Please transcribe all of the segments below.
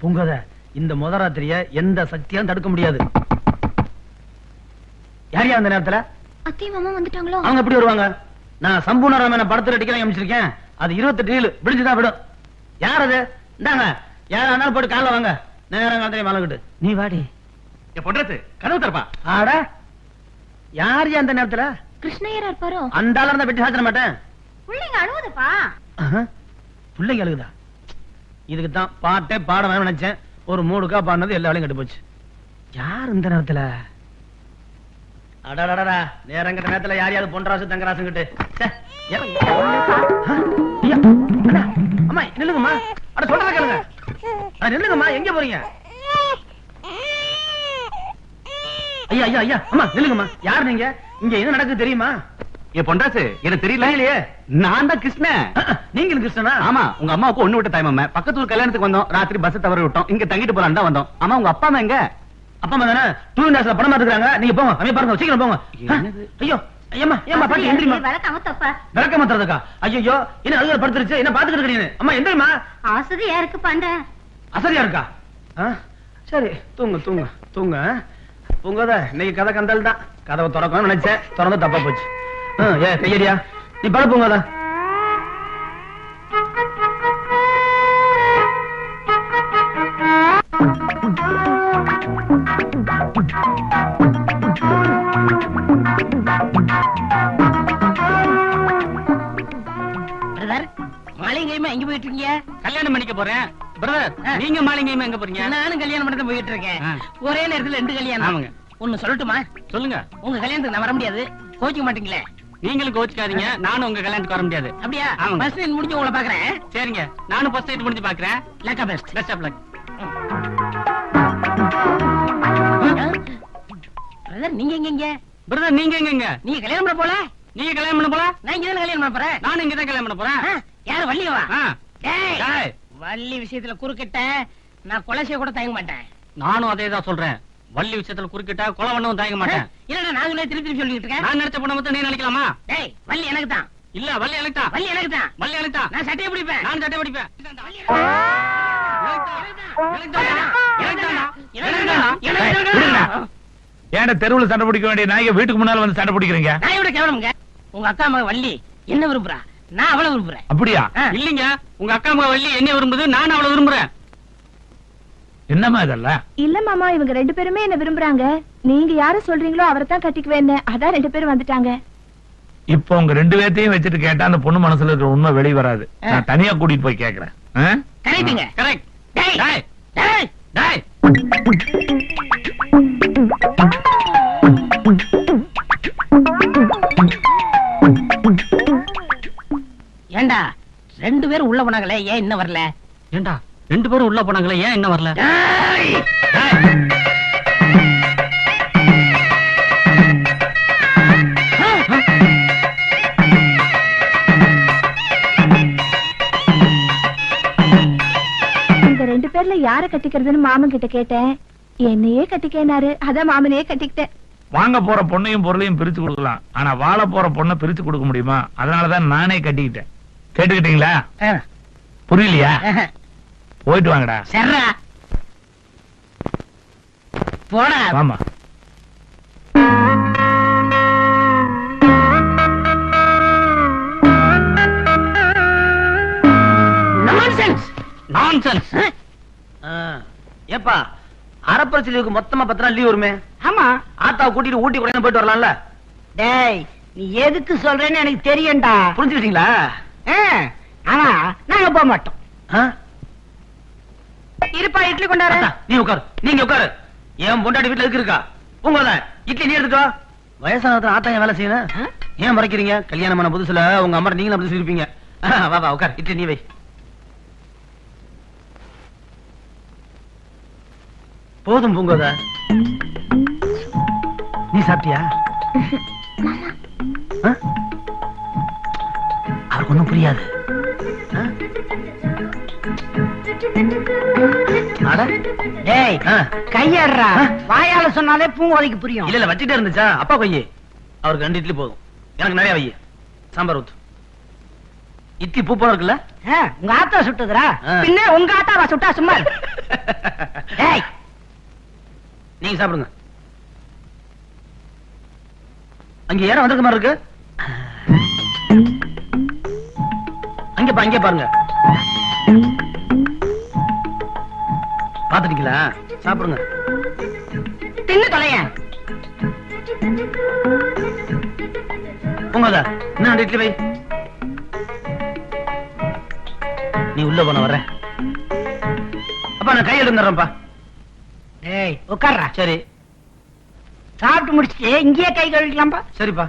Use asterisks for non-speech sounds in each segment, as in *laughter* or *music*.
பூங்கத இந்த முதராத்திரிய எந்த சக்தியாலும் தடுக்க முடியாது. யாரியா அந்த நேரத்துல? அத்தையும் மாமா வந்துட்டாங்களோ? அவங்க எப்படி வருவாங்க? நான் சம்பூர்ணராமன படத்துல டிக்கெட் அமைச்சிருக்கேன் அது இருபத்தெட்டு ரீல். விடிஞ்சுதான் விடும். யார் அது? இந்தாங்க. யாரா இருந்தாலும் போட்டு காலைல வாங்க. நேரம் காலத்திலே மலகிட்டு நீ வாடி. என் கதவு தரப்பா. ஆட. யார் அந்த நேரத்துல? கிருஷ்ணய்யரா இருப்பாரோ? அந்த ஆளா இருந்தா வெட்டி சாத்திர மாட்டேன். பிள்ளைங்க அழுவுதுப்பா. ஆஹா. பிள்ளைங்க அழுகுதா? இதுக்கு தான் பாட்டே பாட வேணும்னு நினைச்சேன். ஒரு மூடுக்கா பாடினது எல்லா வேலையும் கெட்டு போச்சு. யார் இந்த நேரத்துல? அடடடடா நேரங்கிட்ட நேரத்துல யாரையாவது பொன்ராசு தங்கராசு கிட்டு? அம்மா நில்லுங்கம்மா. அட சொல்றத கேளுங்க. அட நில்லுங்கம்மா எங்க போறீங்க? ஐயா ஐயா ஐயா அம்மா நில்லுங்கம்மா. யார் நீங்க? இங்க என்ன நடக்குது தெரியுமா? என் பொண்டாசு எனக்கு தெரியல. இல்லையே? நான் தான் கிருஷ்ணன் நீங்க கிருஷ்ணனா? ஆமா உங்க அம்மாவுக்கு ஒண்ணு விட்ட தாய்மாம பக்கத்து ஊர் கல்யாணத்துக்கு வந்தோம். ராத்திரி பஸ் தவற விட்டோம். இங்க தங்கிட்டு போலான்னு தான் வந்தோம். ஆமா உங்க அப்பா அம்மா எங்க? அப்பா அம்மா தானே? டூ வீலர்ஸ்ல படம் பார்த்துக்கிறாங்க. நீங்க போங்க. அமைய பாருங்க. சீக்கிரம் போங்க. என்னது? ஐயோ ஐயம்மா ஏம்மா பாட்டி எந்திரிமா வழக்கம் தப்பா. விளக்க மாத்துறதுக்கா ஐயோ என்ன அழுகல படுத்துருச்சு? என்ன பாத்துக்கிட்டு இருக்கீங்க அம்மா எந்திரிமா ஆசதியா இருக்கு பாண்ட. அசதியா இருக்கா? சரி தூங்க தூங்க தூங்க தூங்காத. இன்னைக்கு கதை கந்தல் தான். கதவை திறக்கணும்னு நினைச்சேன். திறந்து தப்பா போச்சு. ஏ கையடியா நீ பட பூங்காதா மாளிகையுமா எங்க போயிட்டு இருக்கீங்க கல்யாணம் பண்ணிக்க போறேன். பிரதர். நீங்க மாலிங்கையுமா எங்க போறீங்க? நானும் கல்யாணம் பண்ணி போயிட்டு இருக்கேன். ஒரே நேரத்துல ரெண்டு கல்யாணம். ஆமாங்க. ஒண்ணு சொல்லட்டுமா? சொல்லுங்க. உங்க கல்யாணத்துக்கு நான் வர முடியாது. கோச்சிக்க மாட்டீங்களே? நீங்களும் கோச்சுக்காதீங்க நானும் உங்க கல்யாணத்துக்கு வர முடியாது. அப்படியா? ஆமாங்க. பஸ் ட்ரெயின் முடிஞ்சு உங்களை பாக்குறேன் சரிங்க. நானும் ஃபர்ஸ்ட் நைட் முடிஞ்சு பாக்குறேன் லக்கா best best of luck brother நீங்க எங்க இங்க? பிரதர் நீங்க எங்க நீங்க கல்யாணம் பண்ண போல? நீங்க கல்யாணம் பண்ண போல? நான் இங்க கல்யாணம் பண்ண போறேன். நானும் இங்க தான் கல்யாணம் பண்ண போறேன். ஆ, யாரு வள்ளியவா? ஆ. டேய், டேய், வள்ளி விஷயத்துல குறுக்கிட்ட நான் கொலை செய்ய கூட தயங்க மாட்டேன். நானும் அதே தான் சொல்றேன். வள்ளி விஷயத்துல குறுக்கிட்டா கொலை பண்ணவும் தயங்க மாட்டேன். இல்லடா நான் உன்னை திருப்பி திருப்பி சொல்லிட்டு இருக்கேன். நான் நினைச்ச பொண்ணை மட்டும் நீ நினைக்கலாமா? டேய் வள்ளி எனக்கு தான் இல்ல வள்ளி எனக்கு தான் வள்ளி எனக்கு தான் வள்ளி எனக்கு தான் நான் சட்டையை பிடிப்பேன். நான் சட்டை படிப்பேன். ஏன்டா தெருவுல சண்டை பிடிக்க வேண்டிய நாய்ங்க வீட்டுக்கு முன்னால வந்து சண்டை பிடிக்கிறீங்க? நான் எவ்வளவு கேவலமுங்க. உங்க அக்கா மக வள்ளி என்ன விரும்புறா? நான் அவளை விரும்புறேன். அப்படியா. இல்லீங்க. உங்க அக்கா மக வள்ளி என்ன விரும்புது நானும் அவளை விரும்புறேன். என்னம்மா இதெல்லாம்? இல்ல மாமா இவங்க ரெண்டு பேருமே என்ன விரும்புறாங்க. நீங்க யார சொல்றீங்களோ அவரை தான் கட்டிக்குவேன்னு. அதான் ரெண்டு பேரும் வந்துட்டாங்க. இப்போ உங்க ரெண்டு பேர்த்தையும் வச்சுட்டு கேட்டா அந்த பொண்ணு மனசுல இருக்கிற உண்மை வெளிய வராது. நான் தனியா கூட்டிட்டு போய் கேக்குறேன். ஆ? கரெக்டுங்க கரெக்ட். டேய். டேய். டேய். டேய். ஏண்டா? ரெண்டு பேரும் உள்ள போனாங்களே ஏன் இன்னும் வரல? ஏண்டா? ரெண்டு பேரும் உள்ள போனாங்களே ஏன் என்ன வரல. இந்த ரெண்டு பேர்ல யார கட்டிக்கிறதுன்னு மாமன் கிட்ட கேட்டேன். என்னையே கட்டிக்கேனாரு. அதான் மாமனையே கட்டிக்கிட்டேன். வாங்க போற பொண்ணையும் பொருளையும் பிரிச்சு கொடுக்கலாம். ஆனா வாழ போற பொண்ணை பிரிச்சு கொடுக்க முடியுமா? அதனாலதான் நானே கட்டிக்கிட்டேன். கேட்டுக்கிட்டீங்களா? புரியலையா. போயிட்டு வாங்கடா. சரிடா போடா. ஆமா நான்சென்ஸ் நான்சென்ஸ் ஆ. ஏப்பா அரப்பரசி லீவுக்கு மொத்தமா பத்து நாள் லீவ் வருமே? ஆமா. ஆத்தாவை கூட்டிட்டு ஊட்டி கூட போயிட்டு வரலாம்ல? டேய் நீ எதுக்கு சொல்றேன்னு எனக்கு தெரியும்டா. புரிஞ்சுக்கிட்டீங்களா? ஆ, ஆனா நாங்க போக மாட்டோம். ஆ? இருப்பா இட்லி கொண்டாரு நீ உட்காரு. நீங்க உட்காரு. ஏன் பொண்டாட்டி வீட்டுல எதுக்கு இருக்கா? உங்கள இட்லி நீ எடுத்துக்கோ வயசானதுல ஆத்தா வேலை செய்யணும். ஏன் மறைக்கிறீங்க? கல்யாணம் பண்ண புதுசுல உங்க அம்மா நீங்களும் அப்படி சொல்லிருப்பீங்க. வா வா உட்கார். இட்லி நீ வை. போதும் பூங்கோத. நீ சாப்பிட்டியா? அவருக்கு ஒண்ணும் புரியாது. டேய். கையடுறா? வாயால சொன்னாலே பூங்கோதைக்கு புரியும். இல்ல இல்ல வச்சுட்டே இருந்துச்சா? அப்பா கொய்யி அவருக்கு ரெண்டு இட்லி போதும். எனக்கு நிறைய வை. சாம்பார் ஊத்து. இட்லி பூ போல இருக்குல்ல உங்க ஆத்தா சுட்டுதுரா. பின்ன உங்க ஆத்தாவா சுட்டா சும்மா. ஏய் *laughs* நீங்க சாப்பிடுங்க. அங்க யாரும் வந்திருக்க மாதிரி இருக்கு? அங்க பாருங்க. பாத்துட்டீங்களா? சாப்பிடுங்க. தின்னு தொலையேன் உங்க என்ன இட்லி வை? நீ உள்ள போன வர்றேன் அப்பா நான் கை எடுத்துறேன்ப்பா ஏய் உட்கார்றா. சரி. சாப்பிட்டு முடிச்சிட்டு இங்கேயே கை கழுவிக்கலாம்பா சரிப்பா.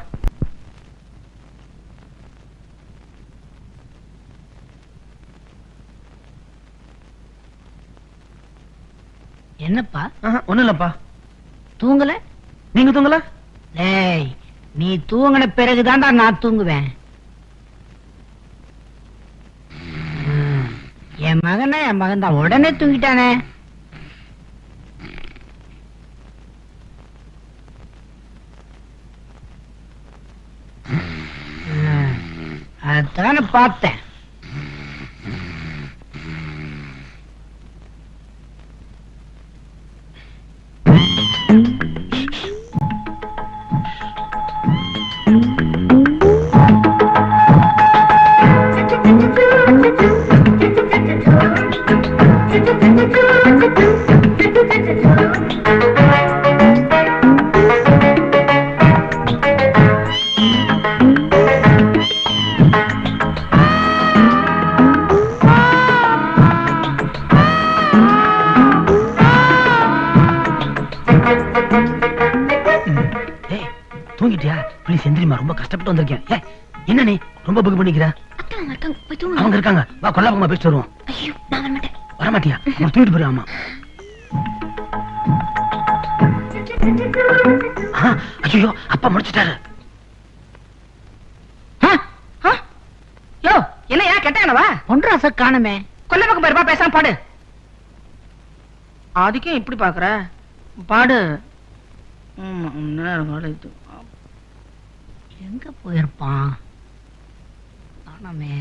என்னப்பா? ஒண்ணும் இல்லப்பா. தூங்கல? நீங்க தூங்கல? ஏய் நீ தூங்கின பிறகுதான்டா நான் தூங்குவேன். என் மகனே என் மகன் தான் உடனே தூங்கிட்டானே. அதானே பார்த்தேன். கஷ்டப்பட்டு வந்திருக்கேன் என்ன நீ? ரொம்ப புக் பண்ணிக்கிற? அவங்க இருக்காங்க. வா கொல்லாபமா பேசிட்டு வருவோம். ஐயோ நான் வர மாட்டேன். வரமாட்டியா? அவன் தூக்கிட்டு போயிரு ஆமா. ஐயோ அப்பா முடிச்சிட்டாரு. யோ கெட்டானவா ஒன்றாச காணுமே. கொல்ல பக்கம் பாருப்பா பேசாம பாடு. அதுக்கே இப்படி பாக்குற? பாடு. எங்க போயிருப்பான்? காணோமே.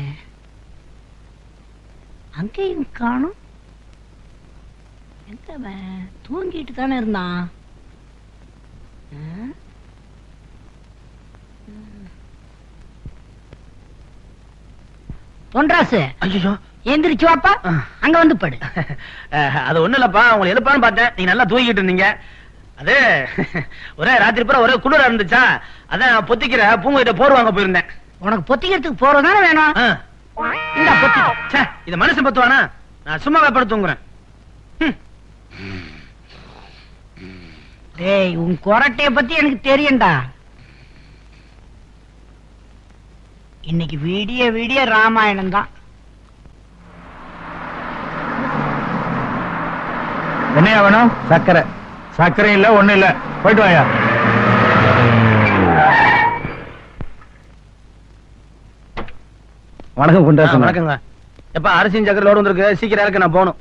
அங்கேயும் காணும். எங்க அவன்? தூங்கிட்டு தானே இருந்தான்? பொன்ராசு ஐயோ எந்திரிச்சு வாப்பா. அங்க வந்து படு. அது ஒண்ணு இல்லப்பா. உங்களை எழுப்பான்னு பார்த்தேன். நீங்க நல்லா தூங்கிட்டு இருந்தீங்க. அது ஒரே ராத்திரி பூரா ஒரே குளிரா இருந்துச்சா? அதான் நான் பொத்திக்கிற பூங்கிட்ட போர் வாங்க போயிருந்தேன். உனக்கு பொத்திக்கிறதுக்கு போறதானே வேணும். இந்த பொத்தி. ச்சே, இது மனுஷன் பத்துவானா? நான் சும்மா தூங்குறேன். ம். டேய் உன் கொரட்டைய பத்தி எனக்கு தெரியும்டா. இன்னைக்கு விடிய விடிய ராமாயணம் தான். என்னையா வேணும்? சக்கரை சக்கரை இல்ல ஒண்ணு இல்ல. போயிட்டு வாயா. வணக்கம் குண்டா வணக்கங்க. எப்ப அரிசியும் சக்கரை லோடு வந்திருக்கு. சீக்கிரம் இருக்கு நான் போகணும்.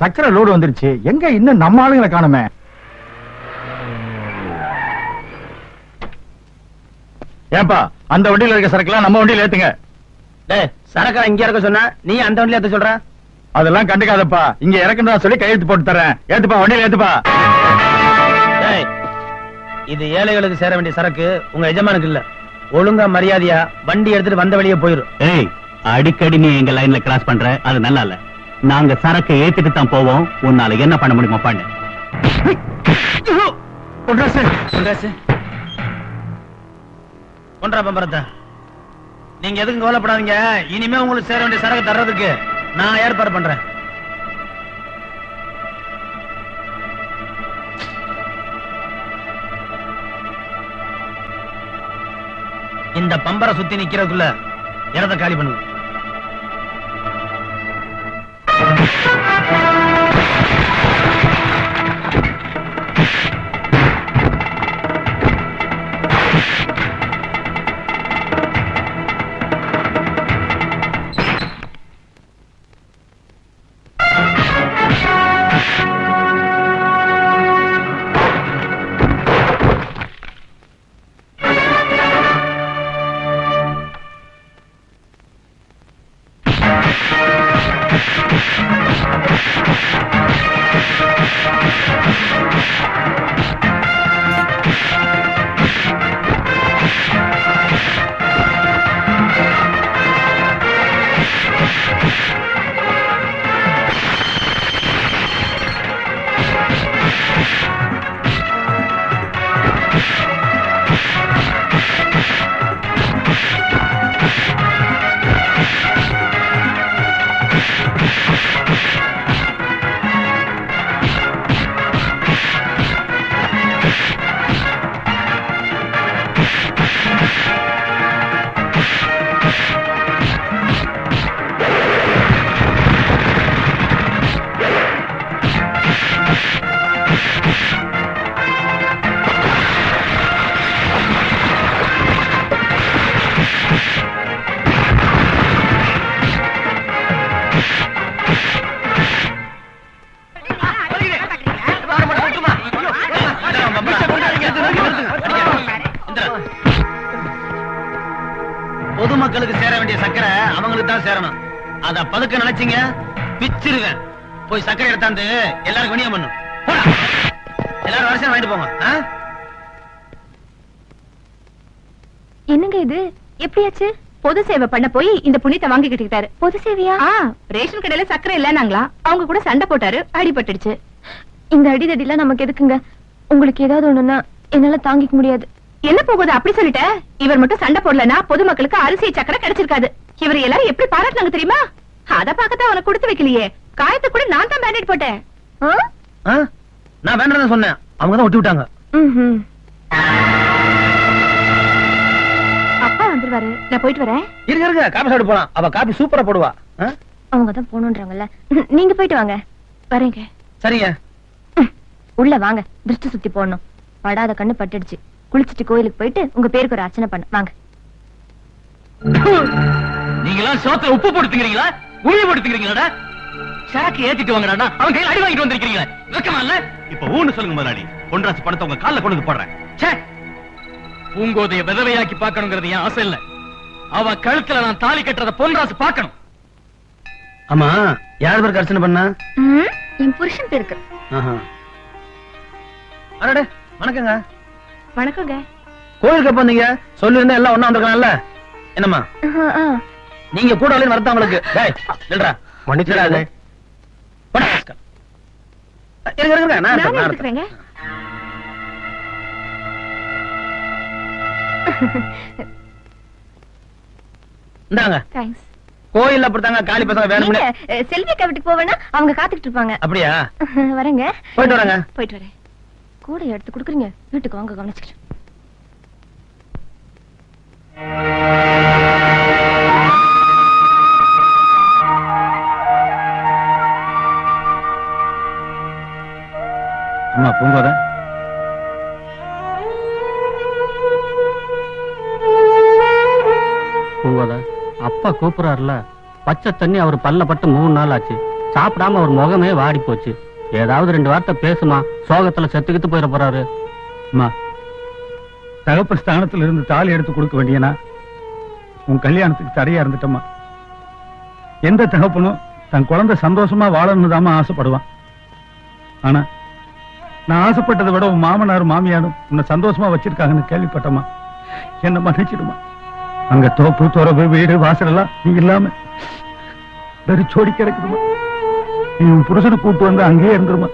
சக்கரை லோடு வந்துருச்சு. எங்க இன்னும் நம்ம ஆளுங்களை காணுமே? ஏன்பா அந்த வண்டியில இருக்க சரக்குலாம் நம்ம வண்டியில ஏத்துங்க. டேய் சரக்கா இங்க இருக்க சொன்னா? நீ அந்த வண்டியில ஏத்த சொல்ற? அதெல்லாம் கண்டுக்காதப்பா. இங்க இறக்குன்னு சொல்லி கையெழுத்து போட்டு தரேன் ஏத்துப்பா வண்டியில ஏத்துப்பா. டேய் இது ஏழைகளுக்கு சேர வேண்டிய சரக்கு உங்க எஜமானுக்கு இல்ல. ஒழுங்கா மரியாதையா வண்டி எடுத்துட்டு வந்த வழியே போயிரும். ஏய் அடிக்கடி நீ எங்க லைன்ல கிராஸ் பண்ற? அது நல்லா இல்ல. நாங்க சரக்கு ஏத்திட்டு தான் போவோம். உன்னால என்ன பண்ண முடியுமா பண்ணு. கொன்றா பம்பரத்தை. நீங்க எதுக்கும் கவலைப்படாதீங்க. இனிமே உங்களுக்கு சேர வேண்டிய சரக்கு தர்றதுக்கு. நான் ஏற்பாடு பண்றேன். இந்த பம்பரை சுத்தி நிக்கிறதுக்குள்ள இடத்த காலி பண்ணுங்க பொதுமக்களுக்கு சேர வேண்டிய சக்கரை அவங்களுக்கு தான் சேரணும். அத பதுக்க நினைச்சீங்க பிச்சிருவேன். போய் சக்கரை எடுத்தாந்து எல்லாருக்கும் விநியோகம் பண்ணும். எல்லாரும் வரிசையா வாங்கிட்டு போங்க? என்னங்க இது? எப்படியாச்சு? பொது சேவை பண்ண போய் இந்த புண்ணியத்தை வாங்கி கிட்டுக்கிட்டாரு பொது சேவையா? ஆ ரேஷன் கடையில சக்கரை இல்லனாங்களா அவங்க கூட சண்டை போட்டாரு அடிபட்டுடுச்சு. இந்த அடிதடிலாம் நமக்கு எதுக்குங்க? உங்களுக்கு ஏதாவது ஒண்ணுன்னா என்னால தாங்கிக்க முடியாது. என்ன போகுது அப்படி சொல்லிட்ட? இவர் மட்டும் சண்டை போடலனா பொதுமக்களுக்கு அரிசி சக்கரை கிடைச்சிருக்காது. இவர் எல்லாரும் எப்படி பாராட்டினாங்க தெரியுமா? அத பார்க்கத்தான் அவனை கொடுத்து வைக்கலையே. காயத்தை கூட நான் தான் பேண்டேட் போட்டேன்? நான் வேண்டாம் சொன்னேன். அவங்க தான் ஒட்டி விட்டாங்க. அப்பா வந்துருவாரு. நான் போயிட்டு வரேன். இருங்க இருங்க. காபி சாப்பிட்டு போலாம். அவ காபி சூப்பரா போடுவா? அவங்க தான் போகணுன்றாங்கல்ல நீங்க போயிட்டு வாங்க. வரேங்க. சரிங்க. உள்ள வாங்க. திருஷ்டி சுத்தி போடணும். படாத கண்ணு பட்டுடுச்சு. குளிச்சிட்டு கோயிலுக்கு போயிட்டு உங்க பேருக்கு ஒரு அர்ச்சனை பண்ண. வாங்க. நீங்களாம் சோத்துல உப்பு போடுத்துக்கிறீங்களா உளி போடுத்துக்கிறீங்களா சரக்கு ஏத்திட்டு வாங்கடா அவன் கையில அடி வாங்கிட்டு வந்திருக்கீங்களா வெக்கமா இல்ல? இப்ப ஊன்னு சொல்லுங்க முதலாளி. பொன்ராசு பணத்தை உங்க கால்ல கொண்டு போடுறேன். ச்சே! பூங்கோதைய விதவையாக்கி பார்க்கணுங்கிறது என் ஆசை இல்ல. அவ கழுத்துல நான் தாலி கட்டுறத பொன்ராசு பார்க்கணும். ஆமா யார் பேருக்கு அர்ச்சனை பண்ணா? என் புருஷன் பேருக்கு. ஆஹா. அடடே வணக்கங்க. வணக்கங்க. கோயிலுக்கு எப்ப வந்தீங்க? சொல்லிருந்தா எல்லாம் ஒண்ணா வந்திருக்கலாம்ல? என்னம்மா. நீங்க கூட வரலைன்னு வரதான் உங்களுக்கு டேய் நில்றா. மன்னிச்சிடாத. போடா ராஸ்கல். இருங்க இருங்க நான் நானே எடுத்துக்கிறேங்க. இந்தாங்க. தேங்க்ஸ் கோயில்ல அப்படித்தாங்க காளி பசங்க வேணும்னு செல்வி அக்கா வீட்டுக்கு போவேன்னா அவங்க காத்துக்கிட்டு இருப்பாங்க. அப்படியா? வரேங்க. போயிட்டு வரேங்க. போயிட்டு வரேன். கூட எடுத்து கொடுக்குறீங்க. வீட்டுக்கு வாங்க கவனிச்சுக்கிறேன். அம்மா பூங்கோத? பூங்கோத அப்பா கூப்பிடறாருல. பச்சை தண்ணி அவர் பல்ல பட்டு மூணு நாள் ஆச்சு. சாப்பிடாம அவர் முகமே வாடி போச்சு ஏதாவது ரெண்டு வார்த்தை பேசுமா? சோகத்துல செத்துக்கிட்டு போயிட போறாரு. அம்மா தகப்ப ஸ்தானத்துல இருந்து தாலி எடுத்து கொடுக்க வேண்டியனா? உன் கல்யாணத்துக்கு தடையா இருந்துட்டம்மா. எந்த தகப்பனும் தன் குழந்தை சந்தோஷமா வாழணும்னு ஆசைப்படுவான். ஆனா நான் ஆசைப்பட்டதை விட உன் மாமனாரும் மாமியாரும் உன்னை சந்தோஷமா வச்சிருக்காங்கன்னு கேள்விப்பட்டம்மா. என்ன மன்னிச்சிடுமா அங்க தோப்பு துறவு வீடு வாசல் எல்லாம் நீ இல்லாம வெறிச்சோடி கிடக்குதுமா நீ உன் புருஷனை கூட்டு வந்து அங்கேயே இருந்துருமா?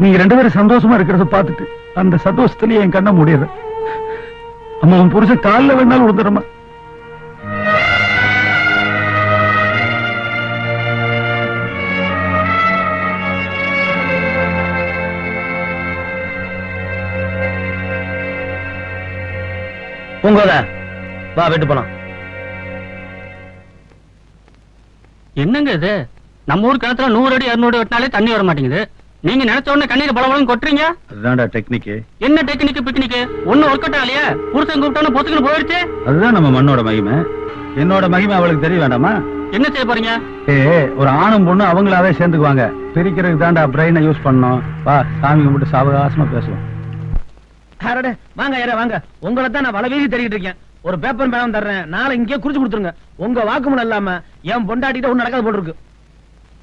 நீங்க ரெண்டு பேரும் சந்தோஷமா இருக்கிறத பார்த்துட்டு அந்த சந்தோஷத்திலேயே என் கண்ணை முடியற அம்மா உன் புருஷன் காலில் வேணாலும் விழுந்துடுமா பூங்கோத வா வீட்டு போலாம். என்னங்க இது? நம்ம ஊர் கிணத்துல நூறு அடி இருநூறு வெட்டினாலே தண்ணி வர மாட்டேங்குது. நீங்க நினைச்ச உடனே கண்ணீர் பலவலம் கொட்டுறீங்க? அதுதான்டா டெக்னிக்கு. என்ன டெக்னிக் பிக்னிக் ஒண்ணு ஒர்க் அவுட் ஆகலையா? புருஷன் கூப்பிட்டோன்னு பொத்துக்குன்னு போயிடுச்சு அதுதான் நம்ம மண்ணோட மகிமை. என்னோட மகிமை அவளுக்கு தெரிய வேண்டாமா? என்ன செய்ய போறீங்க? ஏ ஒரு ஆணும் பொண்ணு அவங்களாவே சேர்ந்துக்குவாங்க. பிரிக்கிறதுக்கு தான்டா பிரெயினை யூஸ் பண்ணோம் வா சாமி கும்பிட்டு சாவகாசமா பேசுவோம். அடடே, வாங்க யாரே வாங்க. உங்களை தான் நான் வள வீதி தேடிட்டு இருக்கேன். ஒரு பேப்பர் பேனம் தர்றேன். நாளை இங்கே குறிச்சு கொடுத்துருங்க. உங்க வாக்குமூலம் இல்லாம என் பொண்டாட்டிட்ட ஒண்ணு நடக்காது போல இருக்கு.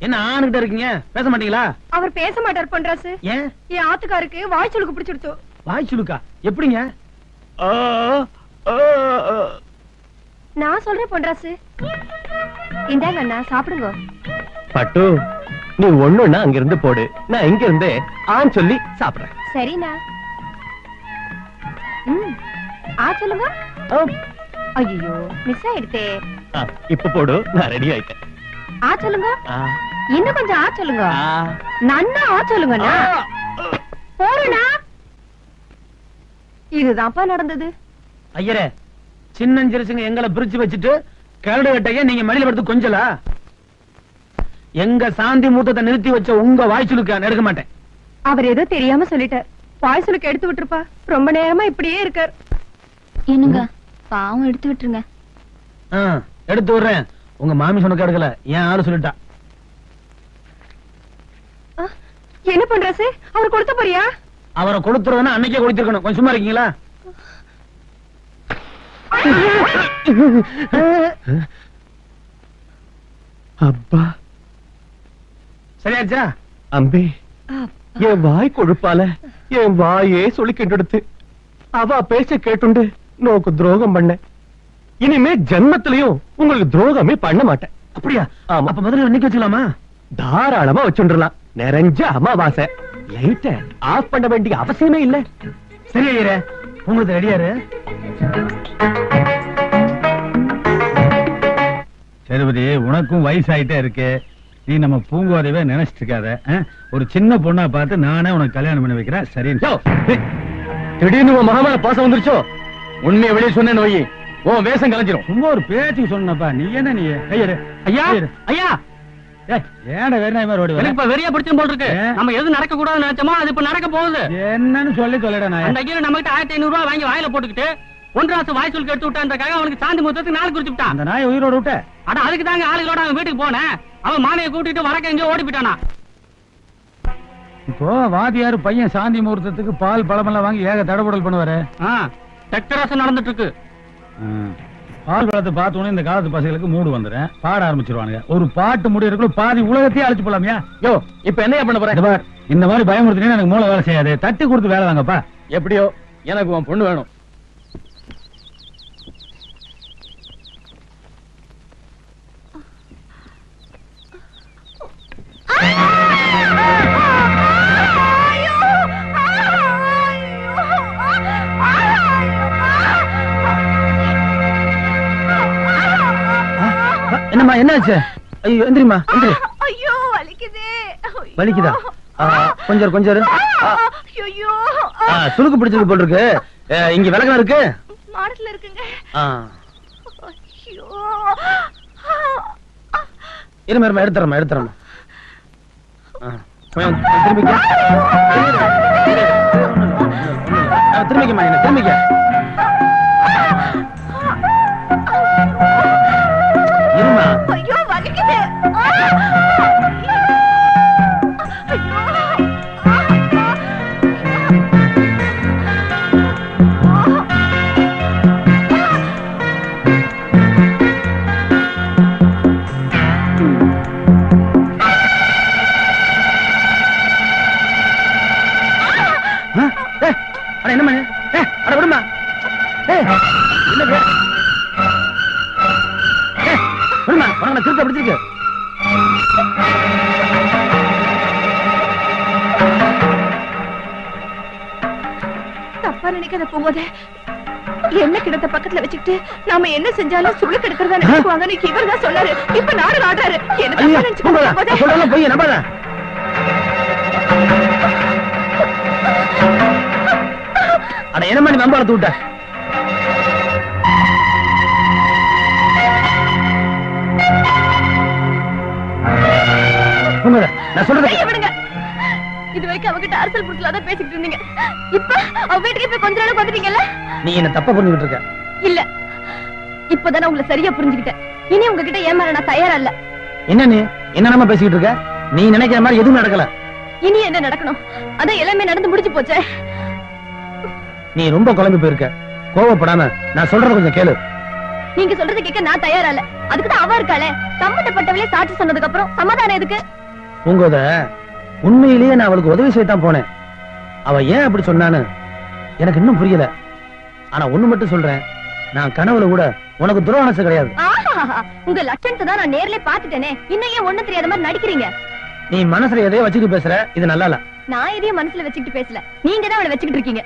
என்ன ஆணுகிட்ட இருக்கீங்க? பேச மாட்டீங்களா? அவர் பேச மாட்டார் பண்றாசு ஏன்? என் ஆத்துக்காருக்கு வாய்ச்சொலுக்கு பிடிச்சிடுத்து வாய் சுலுக்கா எப்படிங்க? நான் சொல்றேன் பொன்ராசு. இந்தாங்க அண்ணா சாப்பிடுங்க. பட்டு நீ ஒண்ணுன்னா அங்க இருந்து போடு. நான் இங்க இருந்து ஆன் சொல்லி சாப்பிடுறேன். சரிண்ணா. ம் ஆ சொல்லுங்க. ஐயோ மிஸ் ஆயிடுத்தே. இப்ப போடு நான் ரெடி ஆயிட்டேன். ஆ சொல்லுங்க. இன்னும் கொஞ்சம் ஆ சொல்லுங்க. நன்னா ஆ சொல்லுங்கண்ணா. போறேண்ணா. இதுதான்ப்பா நடந்தது. ஐயரே சின்னஞ்சிறுசுங்க எங்களை பிரிச்சு வச்சுட்டு கரடு கட்டைய நீங்க மடியில படுத்து கொஞ்சலா? எங்க சாந்தி மூத்தத்தை நிறுத்தி வச்ச உங்க வாய் சுலுக்கா நான் எடுக்க மாட்டேன். அவர் ஏதோ தெரியாம சொல்லிட்டார். பாய்ச்சலுக்கு எடுத்து விட்டுருப்பா. ரொம்ப நேரமா இப்படியே இருக்கார். என்னங்க? பாவம் எடுத்து விட்டுருங்க. ஆ, எடுத்து விடுறேன். உங்க மாமி சொன்னக்கு எடுக்கல என் ஆளு சொல்லிட்டா. என்ன பண்றாசு அவர் கொடுத்த போறியா? அவரை கொடுத்துருவனா அன்னைக்கே கொடுத்திருக்கணும். கொஞ்சம் சும்மா இருக்கீங்களா? அப்பா. சரியாச்சா? அம்பி என் வாய் கொழுப்பால என் வாயே சொல்லிக்கிட்டு அவ பேச்ச கேட்டுண்டு நோக்கு துரோகம் பண்ண இனிமே ஜென்மத்திலையும் உங்களுக்கு துரோகமே பண்ண மாட்டேன். அப்படியா? ஆமா. அப்ப முதல்ல இன்னைக்கு வச்சுக்கலாமா? தாராளமா வச்சுடலாம் நிறைஞ்ச அமாவாசை. லைட்ட ஆஃப் பண்ண வேண்டிய அவசியமே இல்ல. சரி ஐயரே உங்களுக்கு ரெடியாரு சேதுபதி உனக்கும் வயசாயிட்டே இருக்கு. நீ நம்ம பூங்கோதையவே நினைச்சிட்டு இருக்காத? ஒரு சின்ன பொண்ணா பார்த்து நானே உனக்கு கல்யாணம் பண்ணி வைக்கிறேன். சரி திடீர்னு உன் மகமான பாசம் வந்துருச்சோ? உண்மையை வெளியே சொன்னேன்னு வை உன் வேஷம் கலைஞ்சிரும். சும்மா ஒரு பேச்சுக்கு சொன்னப்பா. நீ என்ன நீ? ஐயரு ஐயா ஐயா! ஏன்டா வேற நாய் மாதிரி ஓடி? எனக்கு இப்ப வெறியா பிடிச்சும் போல் இருக்கு? நம்ம எது நடக்க கூடாதுன்னு நினைச்சோமோ அது இப்ப நடக்க போகுது. என்னன்னு சொல்லி தொலைடா நாய அந்த ஐயர் நம்ம கிட்ட ஆயிரத்தி ஐநூறு ரூபாய் வாங்கி வாயில போட்டுக்கிட்டு ஒன்றாசு வாய் சொல்லிட்டு எடுத்து விட்டான்றக்காக அவனுக்கு சாந்தி முகூர்த்தத்துக்கு நாள் குறிச்சு விட்டான் அந்த நாயை உயிரோட விட்ட? அட அதுக்கு தாங்க ஆளுகளோட அவன் வீட்டுக்கு போனேன். அவன் மாமியை கூட்டிட்டு வரக்க எங்கேயோ ஓடி போயிட்டானா. இப்போ வாதியாரு பையன் சாந்தி முகூர்த்தத்துக்கு பால் பழமெல்லாம் வாங்கி ஏக தடபுடல் பண்ணுவாரு. டெக்டராசம் நடந்துட்டு இருக்கு. பால் பழத்தை பார்த்த உடனே இந்த காலத்து பசங்களுக்கு மூடு வந்துடும். பாட ஆரம்பிச்சிருவானுங்க. ஒரு பாட்டு முடியறதுக்குள்ள பாதி உலகத்தையே அழைச்சு போலாமியா யோ இப்ப என்ன பண்ண போற? இந்த பார், இந்த மாதிரி பயமுறுத்தினா எனக்கு மூளை வேலை செய்யாது. தட்டி கொடுத்து வேலை வாங்கப்பா. எப்படியோ எனக்கு உன் பொண்ணு வேணும். என்னம்மா என்னாச்சு? ஐயோ எந்திரிமா எந்திரி. ஐயோ வலிக்குது. வலிக்குதா? கொஞ்சம் கொஞ்சம் ஐயோ சுருக்கு பிடிச்சது போல் இருக்கு இங்க விளக்கம் இருக்கு? மாடத்துல இருக்குங்க. ஐயோ. இருமா இருமா எடுத்துறமா எடுத்துறமா திரும்பிக்க. திரும்பிக்கம்மா என்ன திரும்பிக்க. நினைக்காத போகும்போது என்ன கிடத்த பக்கத்துல வச்சுக்கிட்டு நாம என்ன செஞ்சாலும் சுழு கெடுக்கிறதா நினைச்சுக்குவாங்கன்னு இவர் தான் சொன்னாரு. இப்ப நாடகம் ஆடுறாரு என்ன ஐயா, தப்பா நினைச்சுக்கோ பூங்கோதை, போகும்போது. நான் சொல்றதெல்லாம் பொய் நம்பாத. அட என்னம்மா நீ நம்ப பூங்கோதை, நான் சொல்றது இது வரைக்கும் அவகிட்ட அரசல் புடிச்சல தான் பேசிக்கிட்டு இருந்தீங்க. இப்ப அவ வீட்டுக்கு போய் கொஞ்ச நாளுக்கு வந்துட்டீங்கல்ல நீ என்ன தப்பா புரிஞ்சுக்கிட்டு இருக்க? இல்ல. இப்பதானே உங்களை சரியா புரிஞ்சுக்கிட்டேன். இனி உங்ககிட்ட ஏமாற நான் தயாரா இல்ல. என்ன நீ? என்னென்னமா பேசிக்கிட்டு இருக்க? நீ நினைக்கிற மாதிரி எதுவும் நடக்கல. இனி என்ன நடக்கணும்? அதான் எல்லாமே நடந்து முடிஞ்சு போச்சே. நீ ரொம்ப குழம்பி போயிருக்க. கோவப்படாம நான் சொல்றத கொஞ்சம் கேளு. நீங்க சொல்றது கேட்க நான் தயாரா இல்ல. அதுக்கு தான் அவ இருக்காளே. சாட்சி சொன்னதுக்கு அப்புறம் சமாதானம் எதுக்கு? பூங்கோத உண்மையிலேயே நான் அவளுக்கு உதவி செய்யத்தான் போனேன். அவ ஏன் அப்படி சொன்னான்னு எனக்கு இன்னும் புரியல. ஆனா ஒண்ணு மட்டும் சொல்றேன். நான் கனவுல கூட உனக்கு துரோகணசு கிடையாது. உங்க லட்சணத்தை தான் நான் நேர்ல பாத்துட்டேனே இன்னும் ஏன் ஒண்ணு தெரியாத மாதிரி நடிக்கிறீங்க? நீ மனசுல எதையோ வச்சுட்டு பேசுற. இது நல்லா இல்ல. நான் எதையும் மனசுல வச்சுக்கிட்டு பேசல. நீங்க தான் அவளை வச்சுக்கிட்டு இருக்கீங்க.